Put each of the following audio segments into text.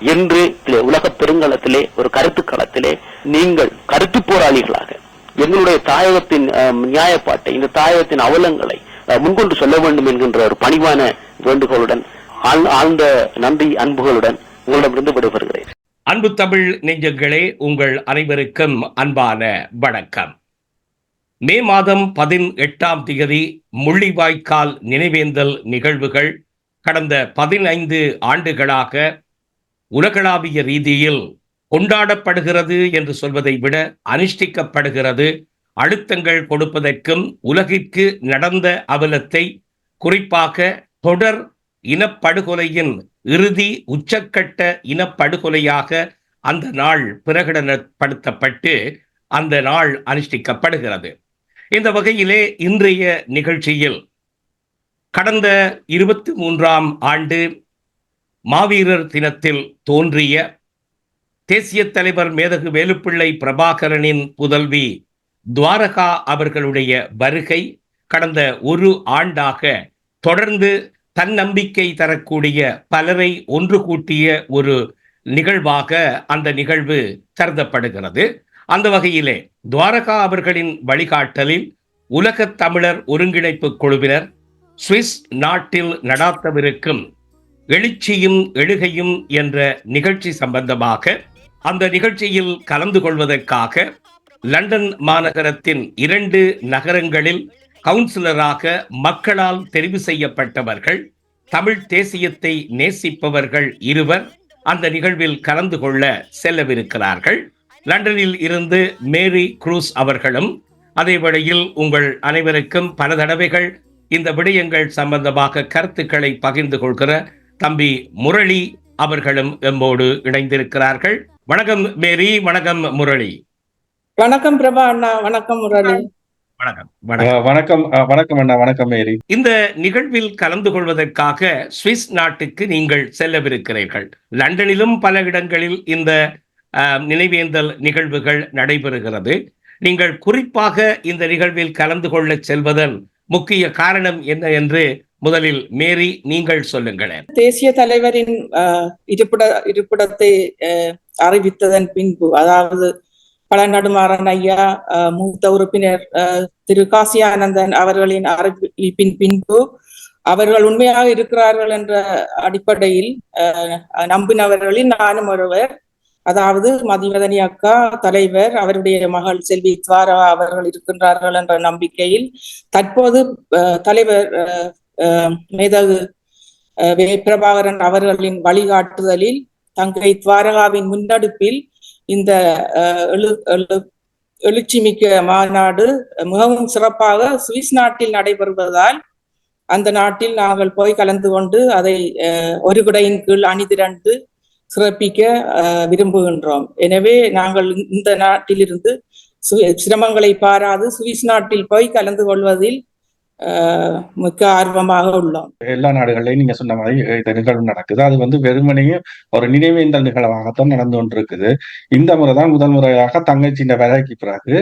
என்று உலக பெருங்கலத்திலே ஒரு கருத்து களத்திலே நீங்கள் கருத்து போராளிகளாக எங்களுடைய தாயகத்தின் நியாயப்பாட்டை இந்த தாயகத்தின் அவலங்களை முன்கொண்டு சொல்ல வேண்டும் என்கின்ற ஒரு பணிவான வேண்டுகோளுடன் ஆழ்ந்த நன்றி அன்புகளுடன் உங்களிடமிருந்து விடைபெறுகிறேன். அன்பு தமிழ் நெஞ்சங்களே உங்கள் அனைவருக்கும் அன்பான வணக்கம். மே மாதம் பதினெட்டாம் தேதி முள்ளிவாய்க்கால் நினைவேந்தல் நிகழ்வுகள் கடந்த பதினைந்து ஆண்டுகளாக உலகளாவிய ரீதியில் கொண்டாடப்படுகிறது என்று சொல்வதை விட அனுஷ்டிக்கப்படுகிறது. அழுத்தங்கள் கொடுப்பதற்கும் உலகிற்கு நடந்த அவலத்தை குறிப்பாக தொடர் இனப்படுகொலையின் இறுதி உச்சக்கட்ட இனப்படுகொலையாக அந்த நாள் பிரகடனப்படுத்தப்பட்டு அந்த நாள் அனுஷ்டிக்கப்படுகிறது. இந்த வகையிலே இன்றைய நிகழ்ச்சியில் கடந்த இருபத்தி மூன்றாம் ஆண்டு மாவீரர் தினத்தில் தோன்றிய தேசிய தலைவர் மேதகு வேலுப்பிள்ளை பிரபாகரனின் புதல்வி துவாரகா அவர்களுடைய வருகை கடந்த ஒரு ஆண்டாக தொடர்ந்து தன்னம்பிக்கை தரக்கூடிய பலரை ஒன்று கூட்டிய ஒரு நிகழ்வாக அந்த நிகழ்வு கருதப்படுகிறது. அந்த வகையிலே துவாரகா அவர்களின் வழிகாட்டலில் உலகத் தமிழர் ஒருங்கிணைப்பு குழுவினர் சுவிஸ் நாட்டில் நடாத்தவிருக்கும் எழுச்சியும் எழுகையும் என்ற நிகழ்ச்சி சம்பந்தமாக அந்த நிகழ்ச்சியில் கலந்து கொள்வதற்காக லண்டன் மாநகரத்தின் இரண்டு நகரங்களில் கவுன்சிலராக மக்களால் தெரிவு செய்யப்பட்டவர்கள் தமிழ் தேசியத்தை நேசிப்பவர்கள் இருவர் அந்த நிகழ்வில் கலந்து கொள்ள செல்லவிருக்கிறார்கள். லண்டனில் இருந்து மேரி குரூஸ் அவர்களும் அதே வேளையில் உங்கள் அனைவருக்கும் பல தடவைகள் இந்த விடயங்கள் சம்பந்தமாக கருத்துக்களை பகிர்ந்து கொள்கிற தம்பி முரளி அவர்களும் எம்மோடு இணைந்திருக்கிறார்கள். வணக்கம் மேரி வணக்கம் முரளி. வணக்கம் பிரபா அண்ணா வணக்கம் முரளி. வணக்கம் வணக்கம். அண்ணா வணக்கம் மேரி. இந்த நிகழ்வில் கலந்து கொள்வதற்காக சுவிஸ் நாட்டுக்கு நீங்கள் செல்லவிருக்கிறீர்கள். லண்டனிலும் பல இடங்களில் இந்த நினைவேந்தல் நிகழ்வுகள் நடைபெறுகிறது. நீங்கள் குறிப்பாக இந்த நிகழ்வில் கலந்து கொள்ள செல்வதன் முக்கிய காரணம் என்ன என்று முதலில் மேரி நீங்கள் சொல்லுங்களேன். தேசிய தலைவரின் இருப்பிட இருப்பிடத்தை அஹ், அறிவித்ததன் பின்பு அதாவது பழநடுமாறன் ஐயா அஹ், மூத்த உறுப்பினர் அஹ், திரு காசியானந்தன் அவர்களின் அறிவிப்பின் பின்பு அவர்கள் உண்மையாக இருக்கிறார்கள் என்ற அடிப்படையில் அஹ், நம்பினவர்களில் நானும் ஒருவர் அதாவது மதிவதனி அக்கா தலைவர் அவருடைய மகள் செல்வி துவாரா அவர்கள் இருக்கின்றார்கள் என்ற நம்பிக்கையில் தற்போது அஹ், தலைவர் அஹ், மேதகு வே பிரபாகரன் அவர்களின் வழிகாட்டுதலில் தங்கை துவாரகாவின் முன்னெடுப்பில் இந்த எழு எழுச்சிமிக்க மாநாடு மிகவும் சிறப்பாக சுவிஸ் நாட்டில் நடைபெறுவதால் அந்த நாட்டில் நாங்கள் போய் கலந்து கொண்டு அதை அஹ், ஒரு குடையின் கீழ் அணிதிரண்டு சிறப்பிக்க விரும்புகின்றோம். எனவே நாங்கள் இந்த நாட்டிலிருந்து சிரமங்களை பாராது சுவிஸ் நாட்டில் போய் கலந்து கொள்வதில் மிக்க ஆர்வமாக உள்ளோம். எல்லா நாடுகள்லையும் நீங்க சொன்ன மாதிரி இந்த நிகழ்வு நடக்குது. அது வந்து வெறுமனையும் ஒரு நினைவேந்தல் நிகழ்வாகத்தான் நடந்து கொண்டிருக்குது. இந்த முறைதான் முதல் முறையாக தங்கச்சிண்ட வேலைக்கு பிறகு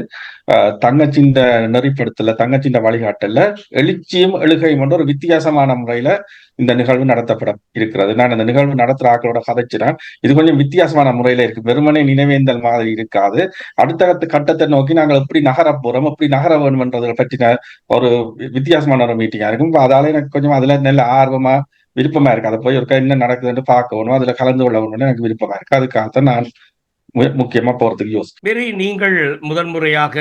தங்கச்சிண்ட நெறிப்படுத்தல தங்கச்சிண்ட வழிகாட்டல எழுச்சியும் எழுகையும் என்ற ஒரு வித்தியாசமான முறையில இந்த நிகழ்வு நடத்தப்பட இருக்கிறது. நான் இந்த நிகழ்வு நடத்துற ஆக்களோட கதைச்சினேன் இது கொஞ்சம் வித்தியாசமான முறையில இருக்கு. வெறுமனே நினைவேந்தல் மாதிரி இருக்காது. அடுத்த கட்டத்தை நோக்கி நாங்கள் எப்படி நகர போறோம் எப்படி நகர வேணும்ன்றதை பற்றின ஒரு வித்தியாசமான ஒரு மீட்டிங்கா இருக்கும். அதால எனக்கு கொஞ்சம் அதுல நல்ல ஆர்வமா விருப்பமா இருக்கு. அதை போய் ஒரு என்ன நடக்குதுன்னு பார்க்கணும் அதுல கலந்து கொள்ளணும்னு எனக்கு விருப்பமா இருக்கு. அதுக்காகத்தான் நான் முக்கியமா போறதுக்கு யூஸ் வெறி நீங்கள் முதன்முறையாக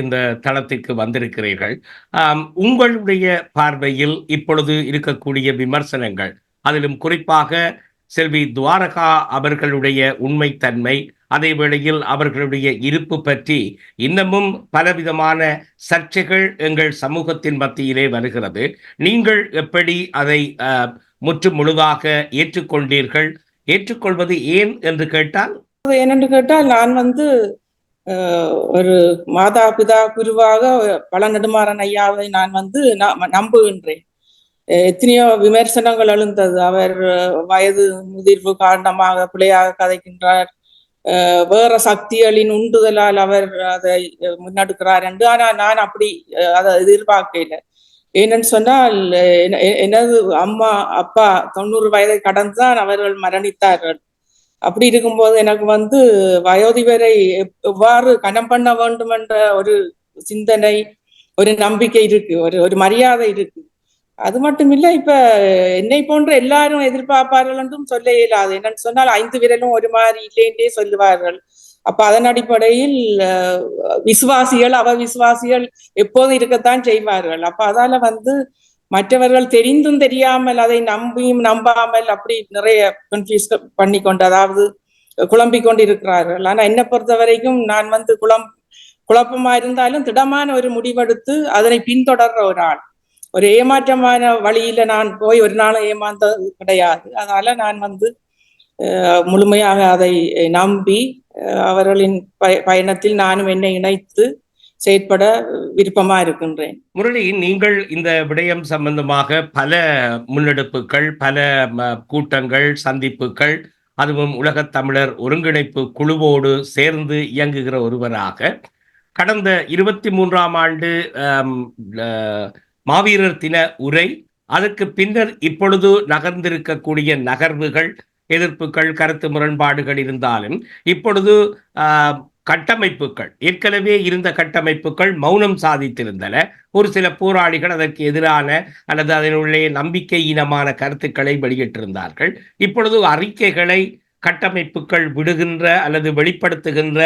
இந்த தளத்திற்கு வந்திருக்கிறீர்கள். உங்களுடைய பார்வையில் இப்பொழுது இருக்கக்கூடிய விமர்சனங்கள் அதிலும் குறிப்பாக செல்வி துவாரகா அவர்களுடைய உண்மைத்தன்மை அதே வேளையில் அவர்களுடைய இருப்பு பற்றி இன்னமும் பலவிதமான சர்ச்சைகள் எங்கள் சமூகத்தின் மத்தியிலே வருகிறது. நீங்கள் எப்படி அதை முற்று முழுதாக ஏற்றுக்கொண்டீர்கள்? ஏற்றுக்கொள்வது ஏன் என்று கேட்டால் ஏனென்று கேட்டால் நான் வந்து ஒரு மாதா பிதா குருவாக பல நெடுமாறன் ஐயாவை நான் வந்து நம்புகின்றேன். எத்தனையோ விமர்சனங்கள் எழுந்தது. அவர் வயது முதிர்வு காரணமாக பிள்ளையாக கதைக்கின்றார். வேற சக்திகளின் உண்டுதலால் அவர் அதை முன்னெடுக்கிறார் என்று. ஆனால் நான் அப்படி அதை எதிர்பார்க்கல ஏனென்னு சொன்னால் எனது அம்மா அப்பா தொண்ணூறு வயதை கடந்துதான் அவர்கள் மரணித்தார்கள். அப்படி இருக்கும்போது எனக்கு வந்து வயோதிபரை எவ்வாறு கனம் பண்ண வேண்டும் என்ற ஒரு சிந்தனை ஒரு நம்பிக்கை இருக்கு ஒரு ஒரு மரியாதை இருக்கு. அது மட்டும் இல்ல இப்ப என்னை போன்ற எல்லாரும் எதிர்பார்ப்பார்கள் என்றும் சொல்ல இயலாது என்னன்னு சொன்னால் ஐந்து விரலும் ஒரு மாதிரி இல்லைன்றே சொல்லுவார்கள். அப்ப அதன் அடிப்படையில் விசுவாசிகள் அவ விசுவாசிகள் எப்போதும் இருக்கத்தான் செய்வார்கள். அப்ப அதால வந்து மற்றவர்கள் தெரிந்தும் தெரியாமல் அதை நம்பியும் நம்பாமல் அப்படி நிறைய கன்ஃபியூஸ் பண்ணி கொண்டு அதாவது குழம்பிக் கொண்டு இருக்கிறார்கள் ஆனா என்னை பொறுத்த வரைக்கும் நான் வந்து குழம் குழப்பமா இருந்தாலும் திடமான ஒரு முடிவெடுத்து அதனை பின்தொடர்ற ஒரு ஆள். ஒரு ஏமாற்றமான வழியில நான் போய் ஒரு நாளும் ஏமாந்தது கிடையாது. அதனால நான் வந்து முழுமையாக அதை நம்பி அஹ், அவர்களின் பய- பயணத்தில் நானும் என்னை இணைத்து செயற்பட விருப்பமா இருக்கின்றேன். முரளி நீங்கள் இந்த விடயம் சம்பந்தமாக பல முன்னெடுப்புகள் பல கூட்டங்கள் சந்திப்புகள் அதுவும் உலகத் தமிழர் ஒருங்கிணைப்பு குழுவோடு சேர்ந்து இயங்குகிற ஒருவராக கடந்த இருபத்தி மூன்றாம் ஆண்டு மாவீரர் தின உரை அதற்கு பின்னர் இப்பொழுது நகர்ந்திருக்கக்கூடிய நகர்வுகள் எதிர்ப்புகள் கருத்து முரண்பாடுகள் இருந்தாலும் இப்பொழுது ஆஹ், கட்டமைப்புகள். ஏற்கனவே இருந்த கட்டமைப்புகள் மௌனம் சாதித்திருந்தன. ஒரு சில போராளிகள் அதற்கு எதிரான அல்லது அதனுள்ளே நம்பிக்கையீனமான கருத்துக்களை வெளியிட்டிருந்தார்கள். இப்பொழுது அறிக்கைகளை கட்டமைப்புகள் விடுகின்ற அல்லது வெளிப்படுத்துகின்ற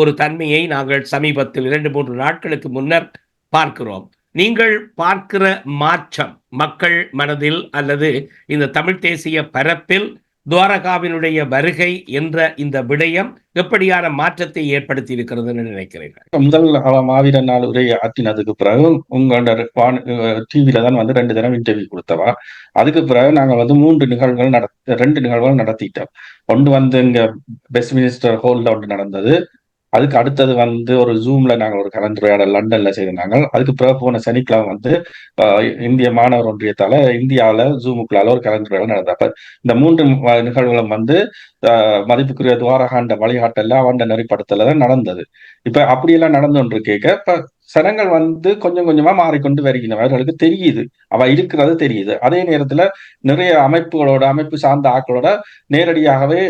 ஒரு தன்மையை நாங்கள் சமீபத்தில் இரண்டு மூன்று நாட்களுக்கு முன்னர் பார்க்கிறோம். நீங்கள் பார்க்கிற மாற்றம் மக்கள் மனதில் அல்லது இந்த தமிழ் தேசிய பரப்பில் துவாரகாவினுடைய வருகை என்ற இந்த விடயம் எப்படியான மாற்றத்தை ஏற்படுத்தி இருக்கிறது நினைக்கிறேன் முதல் அவ மாவீரர் நாள் உரை ஆற்றினதுக்கு பிறகு உங்களோட டிவியில தான் வந்து ரெண்டு தினம் இன்டர்வியூ கொடுத்தவா? அதுக்கு பிறகு நாங்க வந்து மூன்று நிகழ்வுகள் நடத்த ரெண்டு நிகழ்வுகள் நடத்திட்டோம். ஒன்று வந்து இங்க பெஸ்ட் மினிஸ்டர் ஹோல்ல ஒன்று நடந்தது. அதுக்கு அடுத்தது வந்து ஒரு ஜூம்ல நாங்க ஒரு கலந்துரையாடல் லண்டன்ல செய்திருந்தாங்க. அதுக்கு பிறகு போன சனிக்கிழமை வந்து ஆஹ், இந்திய மாணவர் ஒன்றியத்தால இந்தியாவில ஜூமுக்குள்ளால ஒரு கலந்துரையாடல் நடந்தது. அப்ப இந்த மூன்று நிகழ்வுகளும் வந்து ஆஹ், மதிப்புக்குரிய துவாரகாண்ட வழிகாட்டல அவண்ட நெறிப்படுத்தல தான் நடந்தது. இப்ப அப்படியெல்லாம் நடந்து ஒன்று கேட்க இப்ப சனங்கள் வந்து கொஞ்சம் கொஞ்சமா மாறிக்கொண்டு வருகின்றன. அவர்களுக்கு தெரியுது. அவ இருக்கிறது தெரியுது. அதே நேரத்துல நிறைய அமைப்புகளோட அமைப்பு சார்ந்த ஆட்களோட நேரடியாகவே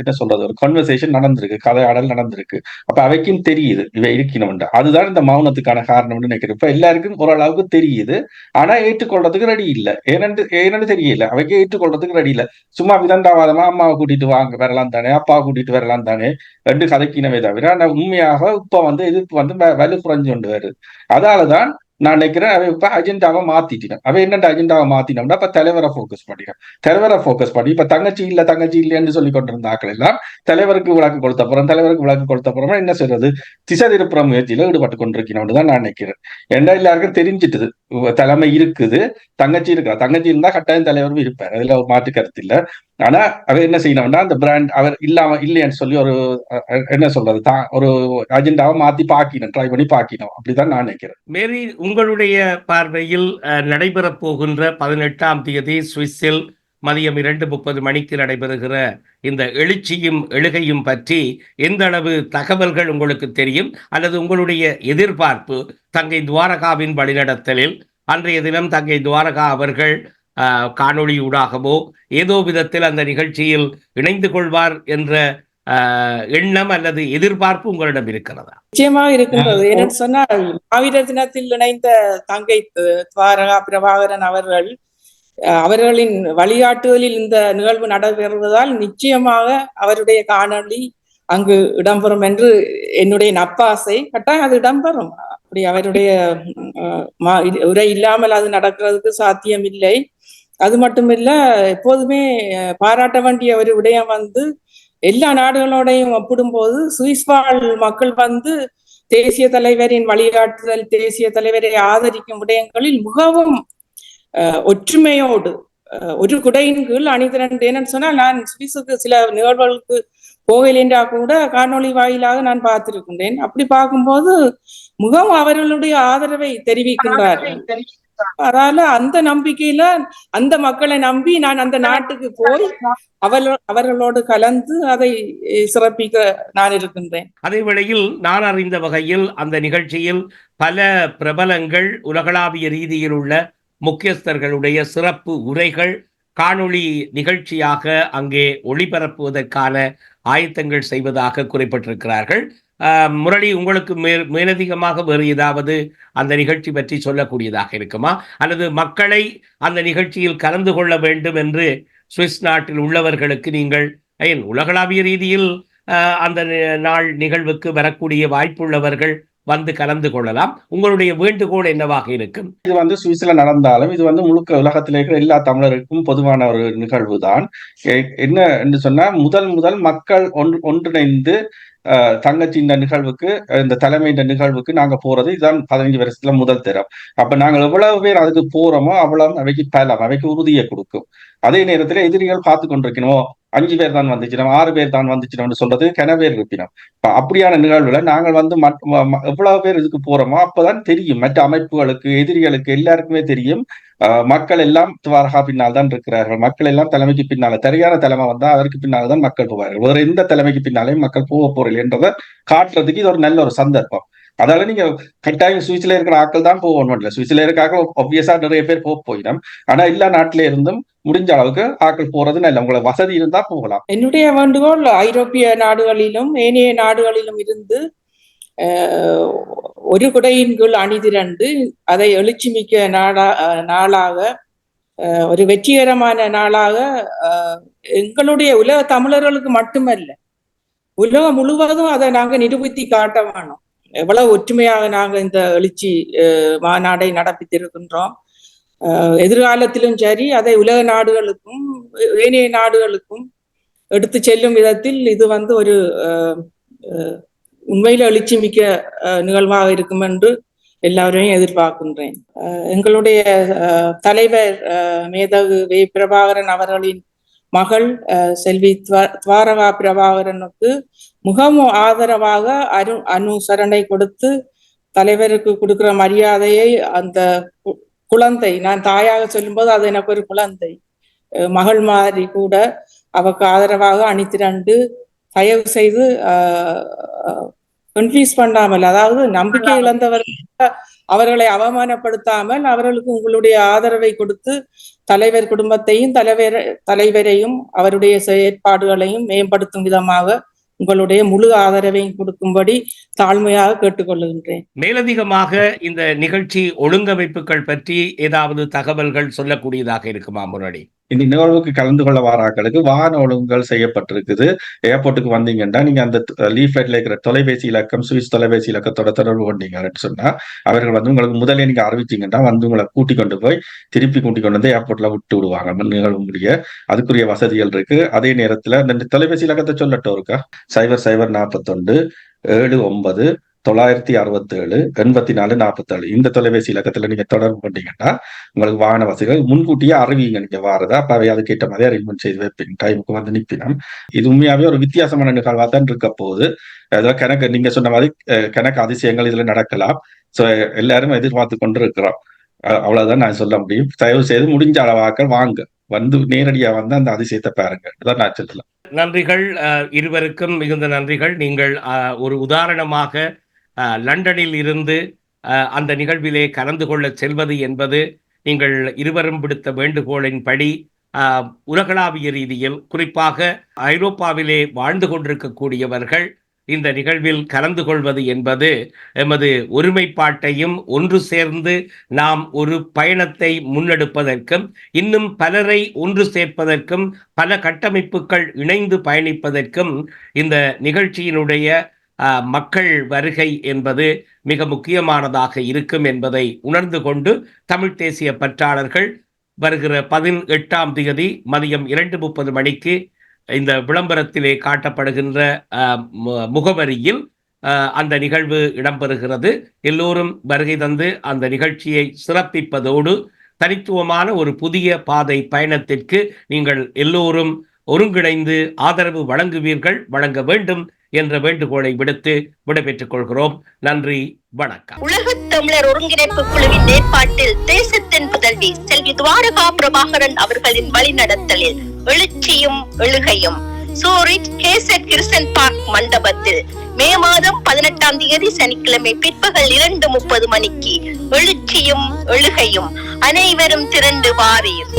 என்ன சொல்றது ஒரு கன்வர்சேஷன் நடந்திருக்கு. கதையாடல் நடந்திருக்கு. அப்ப அவைக்கும் தெரியுது. இவ இருக்கணும்னு அதுதான் இந்த மௌனத்துக்கான காரணம்னு நினைக்கிறேன். இப்ப எல்லாருக்கும் ஓரளவுக்கு தெரியுது. ஆனா ஏற்றுக்கொள்றதுக்கு ரெடி இல்ல. ஏனென்று ஏனென்று தெரியல. அவைக்கு ஏற்றுக்கொள்றதுக்கு ரெடி இல்ல. சும்மா விதண்டாவாதமா அம்மாவை கூட்டிட்டு வாங்க வரலாம் தானே அப்பாவை கூட்டிட்டு வரலாம் தானே ரெண்டு கதைக்கினவே தவிர. ஆனா உண்மையாக இப்ப வந்து எதிர்ப்பு வந்து வலு குறைஞ்சு கொண்டு வருது அதாலதான் நான் நினைக்கிறேன் அவ இப்ப அஜெண்டாவை மாத்திட்டினேன் அவ என்னென்ன அஜெண்டாவை மாத்தினோம்னா இப்ப தலைவரை போக்கஸ் பண்ணிட்டேன் தலைவரை போக்கஸ் பண்ணி இப்ப தங்கச்சி இல்ல தங்கச்சி இல்லைன்னு சொல்லி கொண்டிருந்த ஆக்கள் எல்லாம் தலைவருக்கு விளக்கு கொடுத்த போறோம் தலைவருக்கு விளக்கு கொடுத்த போறோம் என்ன செய்யறது திசை திருப்புற முயற்சியில ஈடுபட்டு கொண்டிருக்கணும்னு தான் நான் நினைக்கிறேன். என்ன எல்லாருக்கும் தெரிஞ்சிட்டுது. தலைமை இருக்குது. தங்கச்சி இருக்கா? தங்கச்சி இருந்தா கட்டாயம் தலைவரும் இருப்பார். அதுல ஒரு மாற்று கருத்து இல்ல. ஆனா அவர் என்ன செய்யணும்னா அந்த பிராண்ட் அவர் இல்லாம இல்லைன்னு சொல்லி ஒரு என்ன சொல்றது தான் ஒரு அஜெண்டாவை மாத்தி பாக்கினோம் ட்ரை பண்ணி பாக்கினோம் அப்படிதான் நான் நினைக்கிறேன். மேரி உங்களுடைய பார்வையில் நடைபெறப் போகின்ற பதினெட்டாம் தேதி சுவிஸில் மதியம் இரண்டு முப்பது மணிக்கு நடைபெறுகிற இந்த எழுச்சியும் எழுகையும் பற்றி எந்த அளவு தகவல்கள் உங்களுக்கு தெரியும்? அல்லது உங்களுடைய எதிர்பார்ப்பு தங்கை துவாரகாவின் வழிநடத்தலில் அன்றைய தினம் தங்கை துவாரகா அவர்கள் அஹ், காணொளியூடாகவோ ஏதோ விதத்தில் அந்த நிகழ்ச்சியில் இணைந்து கொள்வார் என்ற எண்ணம் அல்லது எதிர்பார்ப்பு உங்களிடம் இருக்கிறதா? நிச்சயமா இருக்கின்றது என்னன்னு சொன்னால் மாவீரர் தினத்தில் இணைந்த தங்கை துவாரகா பிரபாகரன் அவர்கள் அவர்களின் வழிகாட்டுதலில் இந்த நிகழ்வு நடைபெறுவதால் நிச்சயமாக அவருடைய காணொளி அங்கு இடம்பெறும் என்று என்னுடைய நப்பாசை கட்டாயம் அது இடம்பெறும். அப்படி அவருடைய உரை இல்லாமல் அது நடக்கிறதுக்கு சாத்தியம் இல்லை அது மட்டுமில்ல எப்போதுமே பாராட்ட வேண்டிய ஒரு விடயம் வந்து எல்லா நாடுகளோடையும் ஒப்பிடும்போது சுவிஸ் வாழ் மக்கள் வந்து தேசிய தலைவரின் வழிகாட்டுதல் தேசிய தலைவரை ஆதரிக்கும் விடயங்களில் மிகவும் ஒற்றுமையோடு ஒரு குடையின் கீழ் அணிதிரண்டு ஏன்னு சொன்னால் நான் சுவிஸுக்கு சில நிகழ்வுகளுக்கு போகலின்றா கூட காணொளி வாயிலாக நான் பார்த்திருக்கின்றேன். அப்படி பார்க்கும்போது மிகவும் அவர்களுடைய ஆதரவை தெரிவிக்கின்றார்கள். அதனால அந்த நம்பிக்கையில அந்த மக்களை நம்பி நான் அந்த நாட்டுக்கு போய் அவர்களோ அவர்களோடு கலந்து அதை சிறப்பிக்க நான் இருக்கின்றேன். அதே வேளையில் நான் அறிந்த வகையில் அந்த நிகழ்ச்சியில் பல பிரபலங்கள் உலகளாவிய ரீதியில் உள்ள முக்கியஸ்தர்களுடைய சிறப்பு உரைகள் காணொளி நிகழ்ச்சியாக அங்கே ஒளிபரப்புவதற்கான ஆயத்தங்கள் செய்வதாக குறிப்பிட்டிருக்கிறார்கள். முரளி உங்களுக்கு மே மேலதிகமாக வேறு ஏதாவது அந்த நிகழ்ச்சி பற்றி சொல்லக்கூடியதாக இருக்குமா? அல்லது மக்களை அந்த நிகழ்ச்சியில் கலந்து கொள்ள வேண்டும் என்று சுவிஸ் நாட்டில் உள்ளவர்களுக்கு நீங்கள் ஏன் உலகளாவிய ரீதியில் ஆஹ், அந்த நாள் நிகழ்வுக்கு வரக்கூடிய வாய்ப்புள்ளவர்கள் வந்து கலந்து கொள்ளலாம். உங்களுடைய வேண்டுகோள் என்னவாக இருக்கும்? இது வந்து சுவிஸ்ல நடந்தாலும் இது வந்து முழுக்க உலகத்தில் இருக்கிற எல்லா தமிழருக்கும் பொதுவான ஒரு நிகழ்வு தான் என்ன என்று சொன்னா முதல் முதல் மக்கள் ஒன்று ஒன்றிணைந்து தங்கச்சி இந்த நிகழ்வுக்கு இந்த தலைமை இந்த நிகழ்வுக்கு நாங்க போறது இதுதான் பதினஞ்சு வருஷத்துல முதல் தரம். அப்ப நாங்கள் எவ்வளவு பேர் அதுக்கு போறோமோ அவ்வளவு அவைக்கு பலம் அவைக்கு உறுதியை கொடுக்கும். அதே நேரத்துல எதிரிகள் பார்த்து கொண்டிருக்கணும் அஞ்சு பேர் தான் வந்துச்சினோம் ஆறு பேர் தான் வந்துச்சினோம்னு சொல்றது கன பேர் இருப்பினோம் இப்ப அப்படியான நிகழ்வுல நாங்கள் வந்து ம- எவ்வளவு பேர் இதுக்கு போறோமோ அப்பதான் தெரியும். மற்ற அமைப்புகளுக்கு எதிரிகளுக்கு எல்லாருக்குமே தெரியும். மக்கள் எல்லாம் துவாரகா பின்னால் தான் இருக்கிறார்கள். மக்கள் எல்லாம் தலைமைக்கு பின்னால சரியான தலைமை வந்தா அதற்கு பின்னால் தான் மக்கள் போவார்கள். வேற எந்த தலைமைக்கு பின்னாலையும் மக்கள் போக போறீர்கள் என்றதை காட்டுறதுக்கு இது ஒரு நல்ல ஒரு சந்தர்ப்பம். அதால நீங்க கட்டாயம் சுவிஸ்ல இருக்கிற ஆட்கள் தான் போகணும் இல்லை. சுவிஸ்ல இருக்க ஆட்கள் ஒப்வியஸா நிறைய பேர் போக போயிடும். ஆனா எல்லா நாட்டில இருந்தும் முடிஞ்ச அளவுக்கு ஆட்கள் போறது நல்ல. உங்களை வசதி இருந்தா போகலாம். என்னுடைய வேண்டுகோள் ஐரோப்பிய நாடுகளிலும் ஏனைய நாடுகளிலும் இருந்து ஒரு குடையின் கீழ் அணிதிரண்டு அதை எழுச்சிமிக்க நாடா நாளாக அஹ், ஒரு வெற்றிகரமான நாளாக அஹ், எங்களுடைய உலக தமிழர்களுக்கு மட்டுமல்ல உலகம் முழுவதும் அதை நாங்க நிரூபித்தி காட்ட வேணும். எவ்வளவு ஒற்றுமையாக நாங்க இந்த எழுச்சி அஹ், மாநாடை நடப்பித்திருக்கின்றோம். எதிர்காலத்திலும் சரி அதை உலக நாடுகளுக்கும் ஏனைய நாடுகளுக்கும் எடுத்து செல்லும் விதத்தில் இது வந்து ஒரு அஹ், உண்மையில எழுச்சி மிக்க அஹ், நிகழ்வாக இருக்கும் என்று எல்லாரையும் எதிர்பார்க்கின்றேன். எங்களுடைய தலைவர் அஹ், மேதகு வே பிரபாகரன் அவர்களின் மகள் அஹ், செல்வி துவாரவா பிரபாகரனுக்கு முகமும் ஆதரவாக அரு அனுசரணை கொடுத்து தலைவருக்கு கொடுக்கிற மரியாதையை அந்த கு- குழந்தை நான் தாயாக சொல்லும்போது அது எனக்கு ஒரு குழந்தை. மகள் மாதிரி கூட அவருக்கு ஆதரவாக அணிதிரண்டு தயவு செய்து கன்ஃபியூஸ் பண்ணாமல் அதாவது நம்பிக்கை இழந்தவர்கள் அவர்களை அவமானப்படுத்தாமல் அவர்களுக்கு உங்களுடைய ஆதரவை கொடுத்து தலைவர் குடும்பத்தையும் தலைவர் தலைவரையும் அவருடைய செயற்பாடுகளையும் மேம்படுத்தும் விதமாக உங்களுடைய முழு ஆதரவையும் கொடுக்கும்படி தாழ்மையாக கேட்டுக்கொள்கின்றேன். மேலதிகமாக இந்த நிகழ்ச்சி ஒழுங்கமைப்புகள் பற்றி ஏதாவது தகவல்கள் சொல்லக்கூடியதாக இருக்குமா முரளி இந்த நிகழ்வுக்கு கலந்து கொள்ள வாராக்களுக்கு வாகன ஒழுங்குகள் செய்யப்பட்டிருக்குது. ஏர்போர்ட்டுக்கு வந்தீங்கன்னா நீங்க அந்த லீஃபெட்ல இருக்கிற தொலைபேசி இலக்கம் சுவிஸ் தொலைபேசி இலக்கத்தோட தொடர்பு கொண்டீங்கன்னு சொன்னா அவர்கள் வந்து உங்களுக்கு முதலே நீங்க அறிவிச்சீங்கன்னா வந்து உங்களை கூட்டி கொண்டு போய் திருப்பி கூட்டி கொண்டு வந்து ஏர்போர்ட்ல விட்டு விடுவாங்க. நிகழ்வு முடிய அதுக்குரிய வசதிகள் இருக்கு. அதே நேரத்துல இந்த தொலைபேசி இலக்கத்தை சொல்லட்டும் இருக்கா? சைபர் சைபர் நாற்பத்தொண்டு ஏழு ஒன்பது தொள்ளாயிரத்தி அறுபத்தி ஏழு எண்பத்தி நாலு நாற்பத்தேழு. இந்த தொலைபேசி இலக்கத்துல நீங்க தொடர்பு பண்ணீங்கன்னா உங்களுக்கு வாகன வசதிகள் முன்கூட்டியே அறிவிங்க. நீங்க வாரதா அப்ப அவை அதுக்கேற்ற மாதிரி அரேஞ்ச்மெண்ட் செய்து வைப்பீங்க. டைமுக்கு வந்து நிப்பினம் இது உண்மையாவே ஒரு வித்தியாசமான நிகழ்வா தான் இருக்க போகுது. அதாவது கணக்கு நீங்க சொன்ன மாதிரி கணக்கு அதிசயங்கள் இதுல நடக்கலாம். சோ எல்லாரும் எதிர்பார்த்து கொண்டு இருக்கிறோம் அஹ், அவ்வளவுதான் நான் சொல்ல முடியும். தயவு செய்து முடிஞ்ச அளவாக்கள் வாங்க. வந்து நேரடியா வந்து அந்த அதிசயத்தை பாருங்க. நான் சொல்லலாம் நன்றிகள். இருவருக்கும் மிகுந்த நன்றிகள். நீங்கள் ஒரு உதாரணமாக லண்டனில் இருந்து அந்த நிகழ்விலே கலந்து கொள்ள செல்வது என்பது நீங்கள் இருவரும் விடுத்த வேண்டுகோளின்படி உலகளாவிய ரீதியில் குறிப்பாக ஐரோப்பாவிலே வாழ்ந்து கொண்டிருக்கக்கூடியவர்கள் இந்த நிகழ்வில் கலந்து கொள்வது என்பது எமது ஒருமைப்பாட்டையும் ஒன்று சேர்ந்து நாம் ஒரு பயணத்தை முன்னெடுப்பதற்கும் இன்னும் பலரை ஒன்று சேர்ப்பதற்கும் பல கட்டமைப்புகள் இணைந்து பயணிப்பதற்கும் இந்த நிகழ்ச்சியினுடைய மக்கள் வருகை என்பது மிக முக்கியமானதாக இருக்கும் என்பதை உணர்ந்து கொண்டு தமிழ் தேசிய பற்றாளர்கள் வருகிற பதினெட்டாம் தேதி மதியம் இரண்டு முப்பது மணிக்கு இந்த விளம்பரத்திலே காட்டப்படுகின்ற மு- முகவரியில் அந்த நிகழ்வு இடம்பெறுகிறது. எல்லோரும் வருகை தந்து அந்த நிகழ்ச்சியை சிறப்பிப்பதோடு தனித்துவமான ஒரு புதிய பாதை பயணத்திற்கு நீங்கள் எல்லோரும் ஒருங்கிணைந்து ஆதரவு வழங்குவீர்கள் வழங்க வேண்டும் என்ற வேண்டுகோளை விடுத்து விடைபெற்றுக் கொள்கிறோம். நன்றி வணக்கம். உலக தமிழர் ஒருங்கிணைப்பு குழுவின் ஏற்பாட்டில் தேசத்தின் புதல்வி செல்வி துவாரகா பிரபாகரன் அவர்களின் வழிநடத்தலில் எழுச்சியும் எழுகையும். சூரிச் கேசட் கிருசன் பார்க் மண்டபத்தில் மே மாதம் பதினெட்டாம் தேதி சனிக்கிழமை பிற்பகல் இரண்டு முப்பது மணிக்கு எழுச்சியும் எழுகையும் அனைவரும் திரண்டு வாரீர்